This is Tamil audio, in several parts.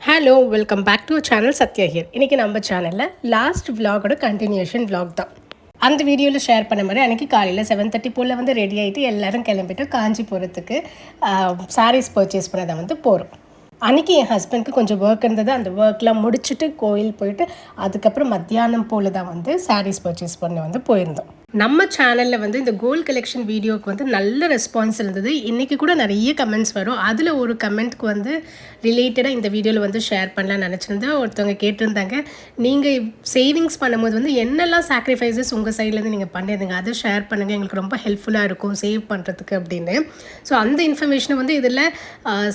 Hello welcome back to channel Sathya here இன்றைக்கி நம்ம சேனலில் லாஸ்ட் விலாகோட கண்டினியூஷன் விலாக் தான். அந்த வீடியோவில் ஷேர் பண்ண மாதிரி அன்றைக்கி காலையில் செவன் தேர்ட்டி போல் வந்து ரெடி ஆகிட்டு எல்லோரும் கிளம்பிட்டு காஞ்சி போகிறதுக்கு சாரீஸ் பர்ச்சேஸ் பண்ணதை வந்து போகிறோம் அன்றைக்கி என் ஹஸ்பண்ட்க்கு கொஞ்சம் ஒர்க் இருந்தது. அந்த ஒர்க்லாம் முடிச்சுட்டு கோயில் போயிட்டு அதுக்கப்புறம் மத்தியானம் போல் தான் வந்து சாரீஸ் பர்ச்சேஸ் பண்ண வந்து போயிருந்தோம். நம்ம சேனலில் வந்து இந்த கோல்ட் கலெக்ஷன் வீடியோவுக்கு வந்து நல்ல ரெஸ்பான்ஸ் இருந்தது. இன்றைக்கி கூட நிறைய கமெண்ட்ஸ் வரும். அதில் ஒரு கமெண்ட்க்கு வந்து ரிலேட்டடாக இந்த வீடியோவில் வந்து ஷேர் பண்ணலாம்னு நினச்சிருந்தேன். ஒருத்தவங்க கேட்டிருந்தாங்க நீங்கள் சேவிங்ஸ் பண்ணும்போது வந்து என்னெல்லாம் சாக்ரிஃபைசஸ் உங்கள் சைட்லேருந்து நீங்கள் பண்ணியிருந்தீங்க அதை ஷேர் பண்ணுங்கள் எங்களுக்கு ரொம்ப ஹெல்ப்ஃபுல்லாக இருக்கும். சேவ் பண்ணுறதுக்கு அப்படின்னு. ஸோ அந்த இன்ஃபர்மேஷனை வந்து இதில்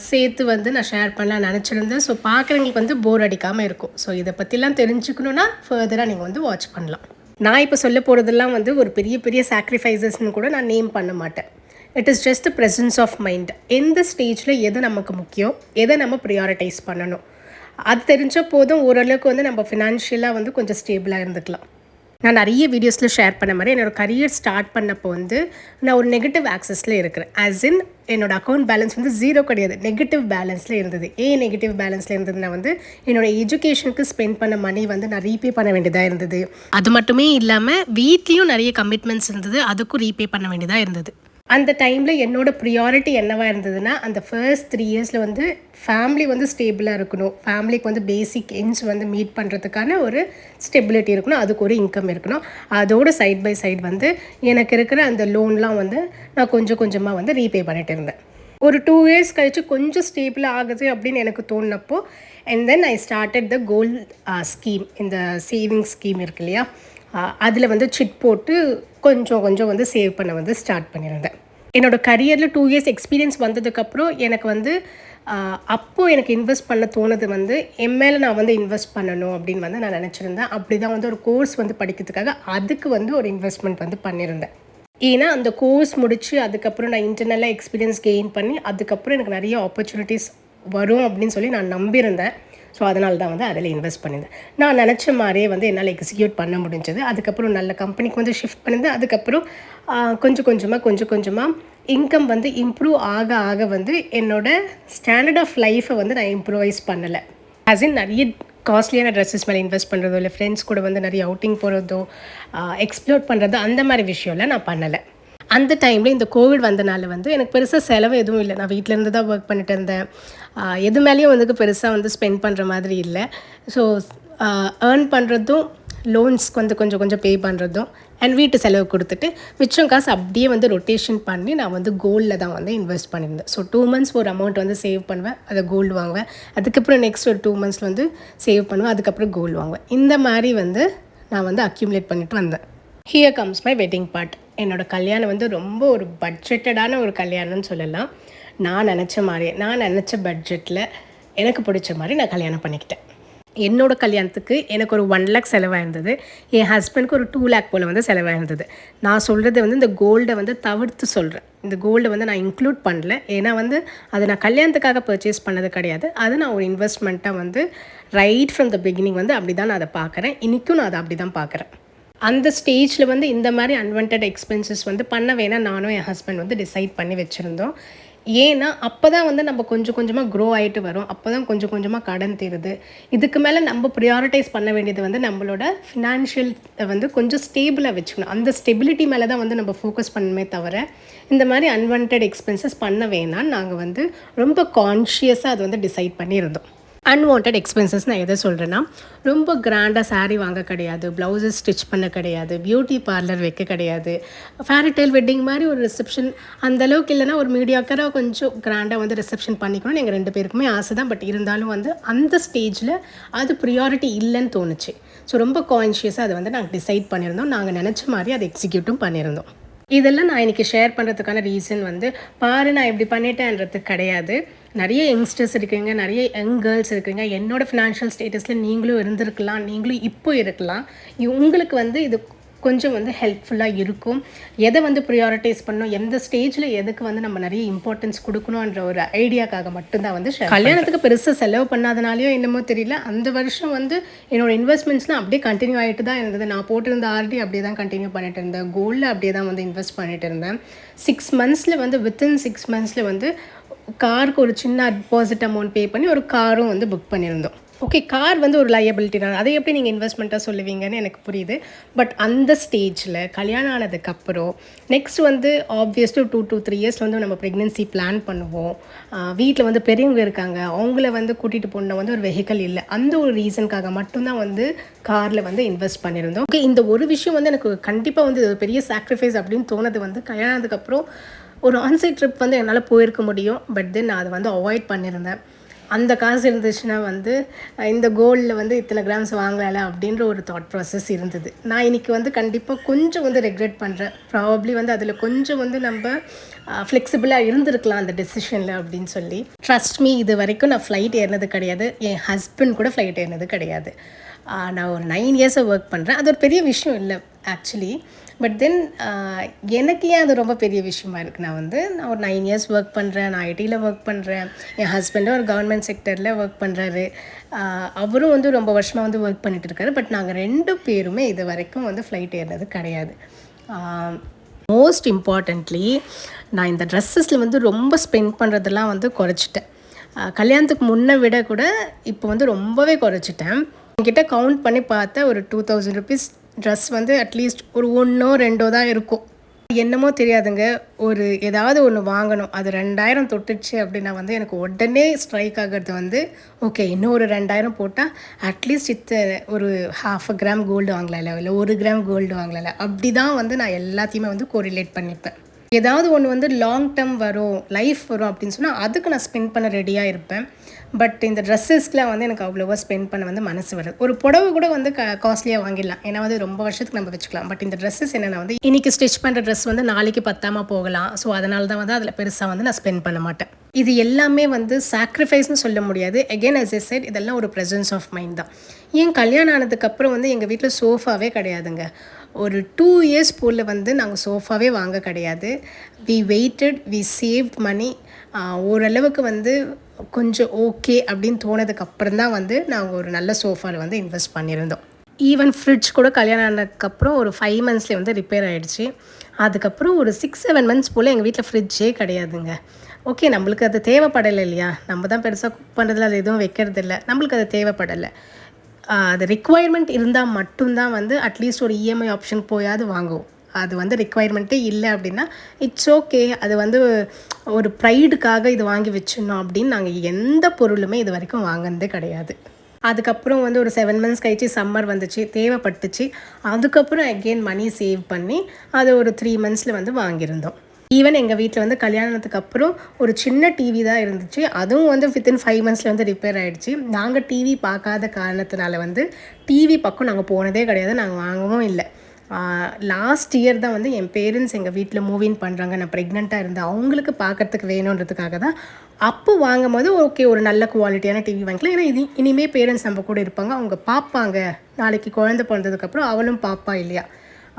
சேர்த்து வந்து நான் ஷேர் பண்ணலாம் நினச்சிருந்தேன். ஸோ பார்க்குறவங்களுக்கு வந்து போர் அடிக்காமல் இருக்கும். ஸோ இதை பற்றிலாம் தெரிஞ்சுக்கணுன்னா ஃபர்தராக நீங்கள் வந்து வாட்ச் பண்ணலாம். நான் இப்போ சொல்ல போகிறதெல்லாம் வந்து ஒரு பெரிய பெரிய சாக்ரிஃபைசஸ்னு கூட நான் நேம் பண்ண மாட்டேன். It is just presence of mind எந்த ஸ்டேஜில் எது நமக்கு முக்கியம் எதை நம்ம ப்ரியாரிட்டைஸ் பண்ணணும்? அது தெரிஞ்ச போதும் ஓரளவுக்கு வந்து நம்ம ஃபினான்ஷியலாக வந்து கொஞ்சம் ஸ்டேபிளாக இருந்துக்கலாம். நான் நிறைய வீடியோஸில் ஷேர் பண்ண மாதிரி என்னோடய கரியர் ஸ்டார்ட் பண்ணப்போ வந்து நான் ஒரு நெகட்டிவ் ஆக்சஸில் இருக்கிறேன். ஆஸ் இன் என்னோடய அக்கௌண்ட் பேலன்ஸ் வந்து ஜீரோ கிடையாது. நெகட்டிவ் பேலன்ஸில் இருந்தது. ஏன் நெகட்டிவ் பேலன்ஸில் இருந்ததுன்னா வந்து என்னோட எஜுகேஷனுக்கு ஸ்பெண்ட் பண்ண மணி வந்து நான் ரீபே பண்ண வேண்டியதாக இருந்தது. அது மட்டுமே இல்லாமல் வீட்லேயும் நிறைய கமிட்மெண்ட்ஸ் இருந்தது. அதுக்கும் ரீபே பண்ண வேண்டியதாக இருந்தது. அந்த டைமில் என்னோட ப்ரியாரிட்டி என்னவாக இருந்ததுன்னா அந்த ஃபர்ஸ்ட் த்ரீ இயர்ஸில் வந்து ஃபேமிலி வந்து ஸ்டேபிளாக இருக்கணும். ஃபேமிலிக்கு வந்து பேசிக் என்ஸ் வந்து மீட் பண்ணுறதுக்கான ஒரு ஸ்டெபிலிட்டி இருக்கணும். அதுக்கு ஒரு இன்கம் இருக்கணும். அதோட சைட் பை சைடு வந்து எனக்கு இருக்கிற அந்த லோன்லாம் வந்து நான் கொஞ்சம் கொஞ்சமாக வந்து ரீபே பண்ணிட்டு இருந்தேன். ஒரு டூ இயர்ஸ் கழித்து கொஞ்சம் ஸ்டேபிள் ஆகுது அப்படின்னு எனக்கு தோணுனப்போ and then I started the gold scheme இந்த சேவிங்ஸ் ஸ்கீம் இருக்கு இல்லையா? அதில் வந்து சிட் போட்டு கொஞ்சம் கொஞ்சம் வந்து சேவ் பண்ண வந்து ஸ்டார்ட் பண்ணியிருந்தேன். என்னோடய கரியரில் டூ இயர்ஸ் எக்ஸ்பீரியன்ஸ் வந்ததுக்கப்புறம் எனக்கு வந்து அப்போது எனக்கு இன்வெஸ்ட் பண்ண தோணுது வந்து என் மேலே நான் வந்து இன்வெஸ்ட் பண்ணணும் அப்படின்னு வந்து நான் நினச்சிருந்தேன். அப்படி தான் வந்து ஒரு கோர்ஸ் வந்து படிக்கிறதுக்காக அதுக்கு வந்து ஒரு இன்வெஸ்ட்மெண்ட் வந்து பண்ணியிருந்தேன். ஏன்னா அந்த கோர்ஸ் முடித்து அதுக்கப்புறம் நான் இன்டர்னலாக எக்ஸ்பீரியன்ஸ் கெயின் பண்ணி அதுக்கப்புறம் எனக்கு நிறைய ஆப்பர்ச்சுனிட்டிஸ் வரும் அப்படின்னு சொல்லி நான் நம்பியிருந்தேன். ஸோ அதனால தான் வந்து அதில் இன்வெஸ்ட் பண்ணியிருந்தேன். நான் நினச்ச மாதிரியே வந்து என்னால் எக்ஸிக்யூட் பண்ண முடிஞ்சது. அதுக்கப்புறம் நல்ல கம்பெனிக்கு வந்து ஷிஃப்ட் பண்ணியிருந்தேன். அதுக்கப்புறம் கொஞ்சம் கொஞ்சமாக கொஞ்சம் கொஞ்சமாக இன்கம் வந்து இம்ப்ரூவ் ஆக ஆக வந்து என்னோடய ஸ்டாண்டர்ட் ஆஃப் லைஃப்பை வந்து நான் இம்ப்ரூவைஸ் பண்ணலை. ஆஸ் இன் நிறைய காஸ்ட்லியான ட்ரெஸ்ஸஸ் மேலே இன்வெஸ்ட் பண்ணுறதோ இல்லை ஃப்ரெண்ட்ஸ் கூட வந்து நிறைய அவுட்டிங் போகிறதோ எக்ஸ்ப்ளோர் பண்ணுறதோ அந்த மாதிரி விஷயம்லாம் நான் பண்ணலை. அந்த டைமில் இந்த கோவிட் வந்தனால வந்து எனக்கு பெருசாக செலவு எதுவும் இல்லை. நான் வீட்டில் இருந்து தான் ஒர்க் பண்ணிட்டு இருந்தேன். எது மேலேயும் வந்து பெருசாக வந்து ஸ்பெண்ட் பண்ணுற மாதிரி இல்லை. ஸோ ஏர்ன் பண்ணுறதும் லோன்ஸ்க்கு வந்து கொஞ்சம் கொஞ்சம் பே பண்ணுறதும் அண்ட் வீட்டு செலவு கொடுத்துட்டு மிச்சம் காசு அப்படியே வந்து ரொட்டேஷன் பண்ணி நான் வந்து கோல்டில் தான் வந்து இன்வெஸ்ட் பண்ணியிருந்தேன். ஸோ டூ மந்த்ஸ் ஒரு அமௌண்ட் வந்து சேவ் பண்ணுவேன் அதை கோல்டு வாங்குவேன். அதுக்கப்புறம் நெக்ஸ்ட் ஒரு டூ மந்த்ஸில் வந்து சேவ் பண்ணுவேன் அதுக்கப்புறம் கோல்டு வாங்குவேன். இந்த மாதிரி வந்து நான் வந்து அக்யூமுலேட் பண்ணிட்டு வந்தேன். Here comes my wedding part என்னோடய கல்யாணம் வந்து ரொம்ப ஒரு பட்ஜெட்டடான ஒரு கல்யாணம்னு சொல்லலாம். நான் நினச்ச மாதிரி நான் நினச்ச பட்ஜெட்டில் எனக்கு பிடிச்ச மாதிரி நான் கல்யாணம் பண்ணிக்கிட்டேன். என்னோடய கல்யாணத்துக்கு எனக்கு ஒரு ஒன் லேக் செலவாக இருந்தது என் ஹஸ்பண்ட்க்கு ஒரு டூ லேக் போல் வந்து செலவாக இருந்தது நான் சொல்கிறது வந்து இந்த கோல்டை வந்து தவிர்த்து சொல்கிறேன் இந்த கோல்டை வந்து நான் இன்க்ளூட் பண்ணல. ஏன்னா வந்து அதை நான் கல்யாணத்துக்காக பர்ச்சேஸ் பண்ணது கிடையாது. அது நான் ஒரு இன்வெஸ்ட்மெண்ட்டாக வந்து ரைட் ஃப்ரம் த பிகினிங் வந்து அப்படி தான் நான் அதை பார்க்குறேன். இன்றைக்கும் நான் அதை அப்படி தான் பார்க்குறேன். அந்த ஸ்டேஜில் வந்து இந்த மாதிரி அன்வான்ட் எக்ஸ்பென்சஸ் வந்து பண்ண வேணாம். நானும் என் ஹஸ்பண்ட் வந்து டிசைட் பண்ணி வச்சுருந்தோம். ஏன்னா அப்போ தான் வந்து நம்ம கொஞ்சம் கொஞ்சமாக க்ரோ ஆகிட்டு வரும். அப்போ தான் கொஞ்சம் கொஞ்சமாக கடன் தீருது. இதுக்கு மேலே நம்ம ப்ரியாரிட்டைஸ் பண்ண வேண்டியது வந்து நம்மளோட ஃபினான்ஷியல் வந்து கொஞ்சம் ஸ்டேபிளாக வச்சுக்கணும். அந்த ஸ்டெபிலிட்டி மேலே தான் வந்து நம்ம ஃபோக்கஸ் பண்ணணுமே தவிர இந்த மாதிரி அன்வான்ட் எக்ஸ்பென்சஸ் பண்ண வேணாம்னு நாங்கள் வந்து ரொம்ப கான்ஷியஸாக அது வந்து டிசைட் பண்ணியிருந்தோம். அன்வான்ட் எக்ஸ்பென்சஸ் நான் எதை சொல்கிறேன்னா ரொம்ப கிராண்டாக சாரீ வாங்க கிடையாது ப்ளவுஸஸ் ஸ்டிச் பண்ண கிடையாது பியூட்டி பார்லர் வைக்க கிடையாது. ஃபேரிடைல் வெட்டிங் மாதிரி ஒரு ரிசப்ஷன் அந்தளவுக்கு இல்லைனா ஒரு மீடியாக்கராக கொஞ்சம் கிராண்டாக வந்து ரிசப்ஷன் பண்ணிக்கணும்னு எங்கள் ரெண்டு பேருக்குமே ஆசை தான் பட் இருந்தாலும் வந்து அந்த ஸ்டேஜில் அது ப்ரியாரிட்டி இல்லைன்னு தோணுச்சு. ஸோ ரொம்ப கான்ஷியஸாக அதை வந்து நாங்கள் டிசைட் பண்ணியிருந்தோம். நாங்கள் நினச்ச மாதிரி அதை எக்ஸிக்யூட்டும் பண்ணியிருந்தோம். இதெல்லாம் நான் இன்றைக்கி ஷேர் பண்ணுறதுக்கான ரீசன் வந்து பாரு நான் இப்படி பண்ணிட்டேன்றது கிடையாது. நிறைய யங்ஸ்டர்ஸ் இருக்கீங்க நிறைய யங் கேர்ள்ஸ் இருக்கீங்க. என்னோடய ஃபினான்ஷியல் ஸ்டேட்டஸில் நீங்களும் இருந்திருக்கலாம் நீங்களும் இப்போ இருக்கலாம். உங்களுக்கு வந்து இது கொஞ்சம் வந்து ஹெல்ப்ஃபுல்லாக இருக்கும். எதை வந்து ப்ரியாரிட்டைஸ் பண்ணணும்? எந்த ஸ்டேஜில் எதுக்கு வந்து நம்ம நிறைய இம்பார்ட்டன்ஸ் கொடுக்கணுன்ற ஒரு ஐடியாக்காக மட்டும்தான் வந்து கல்யாணத்துக்கு பெருசாக செலவு பண்ணாதனாலையோ என்னமோ தெரியல. அந்த வருஷம் வந்து என்னோடய இன்வெஸ்ட்மெண்ட்ஸ்லாம் அப்படியே கண்டினியூ ஆகிட்டு தான் இருந்தது. நான் போட்டிருந்த ஆர்டி அப்படியே தான் கண்டினியூ பண்ணிட்டு இருந்தேன். கோல்டில் அப்படியே தான் வந்து இன்வெஸ்ட் பண்ணிட்டு இருந்தேன். சிக்ஸ் மந்த்ஸில் வந்து வித்தின் சிக்ஸ் மந்த்ஸில் வந்து காருக்கு ஒரு சின்ன டிபாசிட் அமௌண்ட் பே பண்ணி ஒரு காரும் வந்து புக் பண்ணியிருந்தோம். ஓகே கார் வந்து ஒரு லயபிலிட்டி தான். அதை எப்படி நீங்கள் இன்வெஸ்ட்மெண்ட்டாக சொல்லுவீங்கன்னு எனக்கு புரியுது. பட் அந்த ஸ்டேஜில் கல்யாணம் ஆனதுக்கப்புறம் நெக்ஸ்ட் வந்து obviously two two three years வந்து நம்ம ப்ரெக்னென்சி பிளான் பண்ணுவோம். வீட்டில் வந்து பெரியவங்க இருக்காங்க. அவங்கள வந்து கூட்டிகிட்டு போன வந்து ஒரு வெஹிக்கல் இல்லை. அந்த ஒரு ரீசனுக்காக மட்டும்தான் வந்து காரில் வந்து இன்வெஸ்ட் பண்ணியிருந்தோம். ஓகே இந்த ஒரு விஷயம் வந்து எனக்கு கண்டிப்பாக வந்து பெரிய சாக்ரிஃபைஸ் அப்படின்னு தோணுது வந்து. கல்யாணத்துக்கப்புறம் ஒரு ஆன்சைட் ட்ரிப் வந்து என்னால் போயிருக்க முடியும். பட் தென் நான் அதை வந்து அவாய்ட் பண்ணியிருந்தேன். அந்த காசு இருந்துச்சுன்னா வந்து இந்த கோல்டில் வந்து இத்தனை கிராம்ஸ் வாங்கலாம்ல அப்படின்ற ஒரு தாட் ப்ராசஸ் இருந்தது. நான் இன்னைக்கு வந்து கண்டிப்பாக கொஞ்சம் வந்து ரெக்ரெட் பண்ணுறேன் ப்ராபப்ளி வந்து அதில் கொஞ்சம் வந்து நம்ம ஃப்ளெக்சிபிளாக இருந்திருக்கலாம் அந்த டெசிஷனில் அப்படின்னு சொல்லி. ட்ரஸ்ட் மீ இது வரைக்கும் நான் ஃப்ளைட் ஏறினது கிடையாது. என் ஹஸ்பண்ட் கூட ஃப்ளைட் ஏறினது கிடையாது. நான் ஒரு நைன் இயர்ஸாக ஒர்க் பண்ணுறேன் அது ஒரு பெரிய விஷயம் இல்லை ஆக்சுவலி பட் தென் uh, எனக்கு ஏன் அது ரொம்ப பெரிய விஷயமா இருக்குது நான் வந்து நான் ஒரு நைன் இயர்ஸ் ஒர்க் பண்ணுறேன் நான் ஐடியில் ஒர்க் பண்ணுறேன் என் ஹஸ்பண்டும் ஒரு கவர்மெண்ட் செக்டரில் ஒர்க் பண்ணுறாரு அவரும் வந்து ரொம்ப வருஷமாக வந்து ஒர்க் பண்ணிகிட்டு இருக்காரு. பட் நாங்கள் ரெண்டு பேருமே இது வரைக்கும் வந்து ஃப்ளைட் ஏறினது கிடையாது. மோஸ்ட் இம்பார்ட்டண்ட்லி நான் இந்த ட்ரெஸ்ஸஸில் வந்து ரொம்ப ஸ்பெண்ட் பண்ணுறதெல்லாம் வந்து குறைச்சிட்டேன். கல்யாணத்துக்கு முன்னே விட கூட இப்போ வந்து ரொம்பவே குறைச்சிட்டேன். என்கிட்ட கவுண்ட் பண்ணி பார்த்தா ஒரு டூ தௌசண்ட் ருபீஸ் ட்ரெஸ் வந்து அட்லீஸ்ட் ஒரு ஒன்றோ ரெண்டோ தான் இருக்கும். என்னமோ தெரியாதுங்க. ஒரு ஏதாவது ஒன்று வாங்கணும். அது ரெண்டாயிரம் தொட்டுச்சு அப்படின்னா வந்து எனக்கு உடனே ஸ்ட்ரைக் ஆகிறது வந்து ஓகே இன்னும் ஒரு ரெண்டாயிரம் போட்டால் அட்லீஸ்ட் இத்த ஒரு ஹாஃப் அ கிராம் கோல்டு வாங்கலாம்ல இல்லை ஒரு கிராம் கோல்டு வாங்கலாம்ல. அப்படி தான் வந்து நான் எல்லாத்தையுமே வந்து கோரிலேட் பண்ணிப்பேன். ஏதாவது ஒன்று வந்து லாங் டேர்ம் வரும் லைஃப் வரும் அப்படின்னு சொன்னால் அதுக்கு நான் ஸ்பெண்ட் பண்ண ரெடியாக இருப்பேன். பட் இந்த ட்ரெஸ்ஸஸ்க்குலாம் வந்து எனக்கு அவ்வளோவா ஸ்பெண்ட் பண்ண வந்து மனசு வருது. ஒரு புடவை கூட வந்து க காஸ்ட்லியாக வாங்கிடலாம். ஏன்னா வந்து ரொம்ப வருஷத்துக்கு நம்ம வச்சுக்கலாம். பட் இந்த ட்ரெஸ்ஸஸ் என்னென்னா வந்து இன்றைக்கி ஸ்டிச் பண்ணுற ட்ரெஸ் வந்து நாளைக்கு பத்தாமல் போகலாம். ஸோ அதனால தான் வந்து அதில் பெருசாக வந்து நான் ஸ்பெண்ட் பண்ண மாட்டேன். இது எல்லாமே வந்து சாக்ரிஃபைஸ்னு சொல்ல முடியாது. அகெயின் அஸ் எ சைட் இதெல்லாம் ஒரு ப்ரெசன்ஸ் ஆஃப் மைண்ட் தான். ஏன் கல்யாணம் ஆனதுக்கப்புறம் வந்து எங்கள் வீட்டில் சோஃபாவே கிடையாதுங்க. ஒரு டூ இயர்ஸ் போல் வந்து நாங்கள் சோஃபாவே வாங்க கிடையாது. We waited we saved money ஓரளவுக்கு வந்து கொஞ்சம் ஓகே அப்படின்னு தோணதுக்கு அப்புறம் தான் வந்து நாங்கள் ஒரு நல்ல சோஃபாவில் வந்து இன்வெஸ்ட் பண்ணியிருந்தோம். ஈவன் ஃப்ரிட்ஜ் கூட கல்யாணம் ஆனதுக்கப்புறம் ஒரு ஃபைவ் மந்த்ஸ்லேயே வந்து ரிப்பேர் ஆகிடுச்சு அதுக்கப்புறம் ஒரு சிக்ஸ் செவன் மந்த்ஸ் போல் எங்கள் வீட்டில் ஃப்ரிட்ஜே கிடையாதுங்க. ஓகே நம்மளுக்கு அது தேவைப்படலை இல்லையா? நம்ம தான் பெருசாக குக் பண்ணுறதுல அது எதுவும் வைக்கிறது இல்லை நம்மளுக்கு அது தேவைப்படலை. அது ரெக்குவயர்மெண்ட் இருந்தால் மட்டும்தான் வந்து அட்லீஸ்ட் ஒரு இஎம்ஐ ஆப்ஷன் போயாவது வாங்குவோம் அது வந்து ரெக்குவயர்மெண்ட்டே இல்லை அப்படின்னா இட்ஸ் ஓகே அது வந்து ஒரு ப்ரைடுக்காக இது வாங்கி வச்சிடணும் அப்படின்னு நாங்கள் எந்த பொருளுமே இது வரைக்கும் வாங்கினதே கிடையாது. அதுக்கப்புறம் வந்து ஒரு செவன் மந்த்ஸ் கழிச்சு சம்மர் வந்துச்சு தேவைப்பட்டுச்சு. அதுக்கப்புறம் அகெயின் மணி சேவ் பண்ணி அதை ஒரு த்ரீ மந்த்ஸில் வந்து வாங்கியிருந்தோம். ஈவன் எங்கள் வீட்டில் வந்து கல்யாணத்துக்கு அப்புறம் ஒரு சின்ன டிவி தான் இருந்துச்சு. அதுவும் வந்து வித்தின் ஃபைவ் மந்த்ஸில் வந்து ரிப்பேர் ஆகிடுச்சு நாங்கள் டிவி பார்க்காத காரணத்தினால வந்து டிவி பக்கம் நாங்கள் போனதே கிடையாது. நாங்கள் வாங்கவும் இல்லை. லாஸ்ட் இயர் தான் வந்து என் பேரண்ட்ஸ் எங்கள் வீட்டில் மூவின் பண்ணுறாங்க நான் ப்ரெக்னெண்ட்டாக இருந்தேன். அவங்களுக்கு பார்க்கறதுக்கு வேணுன்றதுக்காக தான். அப்போ வாங்கும் போது ஓகே ஒரு நல்ல குவாலிட்டியான டிவி வாங்கிக்கலாம். ஏன்னா இது இனிமேல் பேரண்ட்ஸ் நம்ம கூட இருப்பாங்க. அவங்க பார்ப்பாங்க. நாளைக்கு குழந்தை பிறந்ததுக்கப்புறம் அவளும் பாப்பா இல்லையா?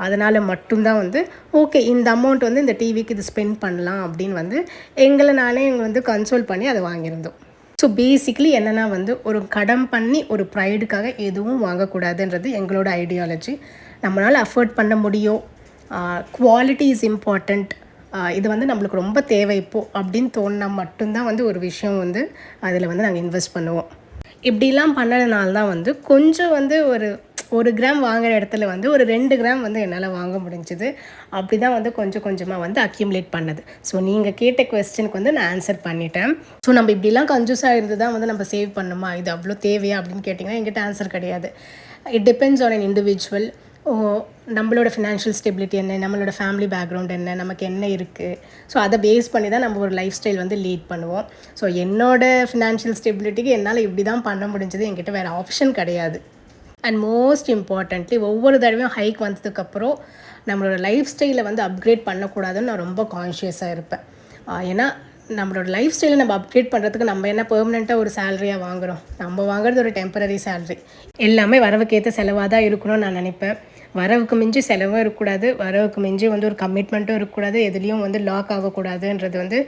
அதனால் மட்டும்தான் வந்து ஓகே இந்த அமௌண்ட் வந்து இந்த டிவிக்கு இது ஸ்பெண்ட் பண்ணலாம் அப்படின்னு வந்து எங்களை நானே எங்களை வந்து கன்சோல் பண்ணி அதை வாங்கியிருந்தோம். ஸோ பேசிக்லி என்னென்னா வந்து ஒரு கடன் பண்ணி ஒரு ப்ரைடுக்காக எதுவும் வாங்கக்கூடாதுன்றது எங்களோட ஐடியாலஜி நம்மளால் அஃபோர்ட் பண்ண முடியும். குவாலிட்டி இஸ் இம்பார்ட்டண்ட் இது வந்து நம்மளுக்கு ரொம்ப தேவை இப்போது அப்படின்னு தோணுனா மட்டும்தான் வந்து ஒரு விஷயம் வந்து அதில் வந்து நாங்கள் இன்வெஸ்ட் பண்ணுவோம். இப்படிலாம் பண்ணதுனால தான் வந்து கொஞ்சம் வந்து ஒரு ஒரு கிராம் வாங்குகிற இடத்துல வந்து ஒரு ரெண்டு கிராம் வந்து என்னால் வாங்க முடிஞ்சுது. அப்படி தான் வந்து கொஞ்சம் கொஞ்சமாக வந்து அக்யூமுலேட் பண்ணது. ஸோ நீங்கள் கேட்ட கொஸ்டினுக்கு வந்து நான் ஆன்சர் பண்ணிட்டேன். ஸோ நம்ம இப்படிலாம் கன்ஜூஸாக இருந்து தான் வந்து நம்ம சேவ் பண்ணுமா? இது அவ்வளோ தேவையா அப்படின்னு கேட்டிங்கன்னா என்கிட்ட ஆன்சர் கிடையாது. It depends on an individual நம்மளோட ஃபினான்ஷியல் ஸ்டெபிலிட்டி என்ன? நம்மளோட ஃபேமிலி பேக்ரவுண்ட் என்ன? நமக்கு என்ன இருக்குது ஸோ அதை பேஸ் பண்ணி தான் நம்ம ஒரு லைஃப் ஸ்டைல் வந்து லீட் பண்ணுவோம். ஸோ என்னோட ஃபினான்ஷியல் ஸ்டெபிலிட்டிக்கு என்னால் இப்படி தான் பண்ண முடிஞ்சது. என்கிட்ட வேறு ஆப்ஷன் கிடையாது. அண்ட் மோஸ்ட் இம்பார்ட்டண்ட்லி ஒவ்வொரு தடவையும் ஹைக் வந்ததுக்கப்புறம் நம்மளோட லைஃப் ஸ்டைலை வந்து அப்கிரேட் பண்ணக்கூடாதுன்னு நான் ரொம்ப கான்ஷியஸாக இருப்பேன். ஏன்னா நம்மளோட லைஃப் ஸ்டைலை நம்ம அப்கிரேட் பண்ணுறதுக்கு நம்ம என்ன பெர்மனெண்ட்டாக ஒரு சேலரியாக வாங்குகிறோம் நம்ம வாங்குறது ஒரு டெம்பரரி சேலரி எல்லாமே வரவுக்கேற்ற செலவாக தான் இருக்கணும்னு நான் நினைப்பேன். வரவுக்கு மிஞ்சி செலவும் இருக்கக்கூடாது வரவுக்கு மிஞ்சி வந்து ஒரு கமிட்மெண்ட்டும் இருக்கக்கூடாது எதுலேயும் வந்து லாக் ஆகக்கூடாதுன்றது வந்து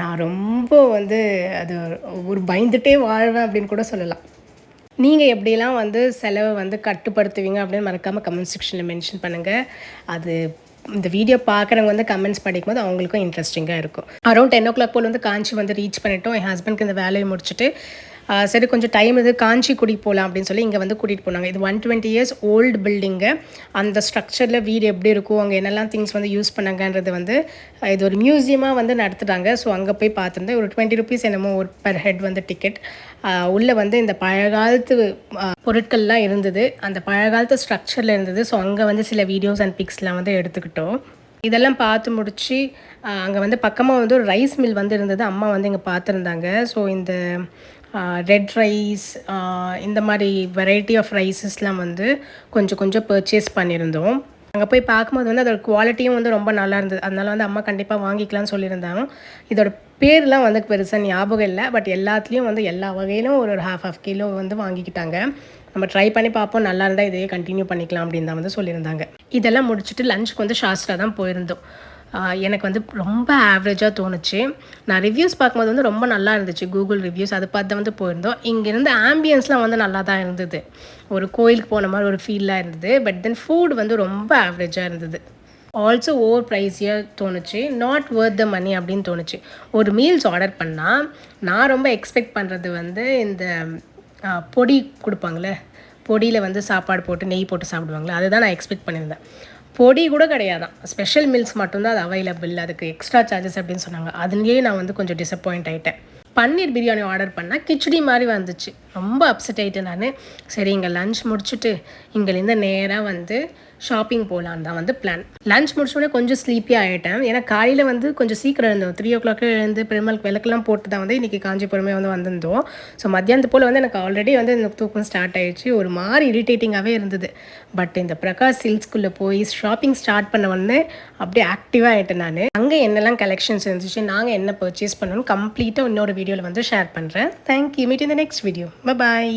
நான் ரொம்ப வந்து அது ஒரு பயந்துட்டே வாழ்வேன் அப்படின்னு கூட சொல்லலாம். நீங்கள் எப்படிலாம் வந்து செலவை வந்து கட்டுப்படுத்துவீங்க அப்படின்னு மறக்காமல் கமெண்ட் செக்ஷனில் மென்ஷன் பண்ணுங்கள் அது இந்த வீடியோ பார்க்குறவங்க வந்து கமெண்ட்ஸ் படிக்கும்போது அவங்களுக்கும் இன்ட்ரெஸ்டிங்காக இருக்கும். அரௌண்ட் டென் ஓ கிளாக் போல் வந்து காஞ்சி வந்து ரீச் பண்ணிட்டோம். என் ஹஸ்பண்ட்க்கு இந்த வேலையை முடிச்சுட்டு சரி கொஞ்சம் டைம் இது காஞ்சி போகலாம் அப்படின்னு சொல்லி இங்கே வந்து கூட்டிகிட்டு போனாங்க. இது one twenty years old building அந்த ஸ்ட்ரக்சரில் வீடு எப்படி இருக்கும் அங்கே என்னெல்லாம் திங்ஸ் வந்து யூஸ் பண்ணாங்கன்றது வந்து இது ஒரு மியூசியமாக வந்து நடத்துட்டாங்க ஸோ அங்கே போய் பார்த்துருந்தேன். ஒரு டுவெண்ட்டி ருபீஸ் என்னமோ ஒரு பெர் ஹெட் வந்து டிக்கெட் உள்ளே வந்து இந்த பழகாலத்து பொருட்கள்லாம் இருந்தது. அந்த பழகாலத்து ஸ்ட்ரக்சரில் இருந்தது. ஸோ அங்கே வந்து சில வீடியோஸ் அண்ட் பிக்ஸ்லாம் வந்து எடுத்துக்கிட்டோம். இதெல்லாம் பார்த்து முடித்து அங்கே வந்து பக்கமாக வந்து ஒரு ரைஸ் மில் வந்து இருந்தது. அம்மா வந்து இங்கே பார்த்துருந்தாங்க. ஸோ இந்த ரெட் ரைஸ் இந்த மாதிரி வெரைட்டி ஆஃப் ரைஸஸ்லாம் வந்து கொஞ்சம் கொஞ்சம் பர்ச்சேஸ் பண்ணியிருந்தோம். அங்கே போய் பார்க்கும்போது வந்து அதோட குவாலிட்டியும் வந்து ரொம்ப நல்லா இருந்தது. அதனால வந்து அம்மா கண்டிப்பாக வாங்கிக்கலாம்னு சொல்லியிருந்தாங்க. இதோட பேர்லாம் வந்து பெருசாக ஞாபகம் இல்லை. பட் எல்லாத்துலேயும் வந்து எல்லா வகையிலும் ஒரு ஒரு ஹாஃப் ஹாஃப் கிலோ வந்து வாங்கிக்கிட்டாங்க. நம்ம ட்ரை பண்ணி பார்ப்போம். நல்லா இருந்தால் இதையே கண்டினியூ பண்ணிக்கலாம் அப்படின்னு தான் வந்து சொல்லியிருந்தாங்க. இதெல்லாம் முடிச்சுட்டு லஞ்சுக்கு வந்து ஷாஸ்ட்ரா தான் போயிருந்தோம். எனக்கு வந்து ரொம்ப ஆவரேஜாக தோணுச்சு. நான் ரிவ்யூஸ் பார்க்கும்போது வந்து ரொம்ப நல்லா இருந்துச்சு. கூகுள் ரிவ்யூஸ் அது பார்த்து தான் வந்து போயிருந்தோம். இங்கேருந்து ஆம்பியன்ஸ்லாம் வந்து நல்லா தான் இருந்தது. ஒரு கோயிலுக்கு போன மாதிரி ஒரு ஃபீலாக இருந்தது. பட் தென் ஃபுட் வந்து ரொம்ப ஆவரேஜாக இருந்தது. ஆல்சோ ஓவர் ப்ரைஸியாக தோணுச்சு. நாட் worth த மணி அப்படின்னு தோணுச்சு. ஒரு மீல்ஸ் ஆர்டர் பண்ணால் நான் ரொம்ப எக்ஸ்பெக்ட் பண்ணுறது வந்து இந்த பொடி கொடுப்பாங்களே பொடியில் வந்து சாப்பாடு போட்டு நெய் போட்டு சாப்பிடுவாங்களே அதுதான் நான் எக்ஸ்பெக்ட் பண்ணியிருந்தேன். பொடி கூட கிடையாதான் ஸ்பெஷல் மீல்ஸ் மட்டும்தான் அது அவைலபிள் அதுக்கு எக்ஸ்ட்ரா சார்ஜஸ் அப்படின்னு சொன்னாங்க. அதுலேயே நான் வந்து கொஞ்சம் டிசப்பாயிண்ட் ஆகிட்டேன் பன்னீர் பிரியாணி ஆர்டர் பண்ணால் கிச்சடி மாதிரி வந்துச்சு. ரொம்ப அப்செட் ஆகிட்டேன் நான். சரி இங்கே லஞ்ச் முடிச்சுட்டு இங்கேருந்து நேராக வந்து ஷாப்பிங் போகலான்னு தான் வந்து பிளான் லஞ்ச் முடிச்சோடனே கொஞ்சம் ஸ்லீப்பியாக ஆகிட்டேன் ஏன்னா காலையில் வந்து கொஞ்சம் சீக்கிரம் இருந்தோம் த்ரீ ஓ கிளாக்கு எழுந்து பெருமாள் விளக்கெல்லாம் போட்டு தான் வந்து இன்றைக்கி காஞ்சிபுரமே வந்து வந்திருந்தோம். ஸோ மத்தியானத்து போல் வந்து எனக்கு ஆல்ரெடி வந்து இந்த தூக்கம் ஸ்டார்ட் ஆகிடுச்சு ஒரு மாதிரி இரிட்டேட்டிங்காகவே இருந்தது. பட் இந்த பிரகாஷ் சில்க்ஸ்குள்ளே போய் ஷாப்பிங் ஸ்டார்ட் பண்ண உடனே அப்படியே ஆக்டிவாக ஆகிட்டேன் நான். அங்கே என்னெல்லாம் கலெக்ஷன்ஸ் இருந்துச்சு நாங்கள் என்ன பர்ச்சேஸ் பண்ணணும் கம்ப்ளீட்டாக இன்னொரு வீடியோவில் வந்து ஷேர் பண்ணுறேன் தேங்க்யூ மீட் இந்த நெக்ஸ்ட் வீடியோ பாய்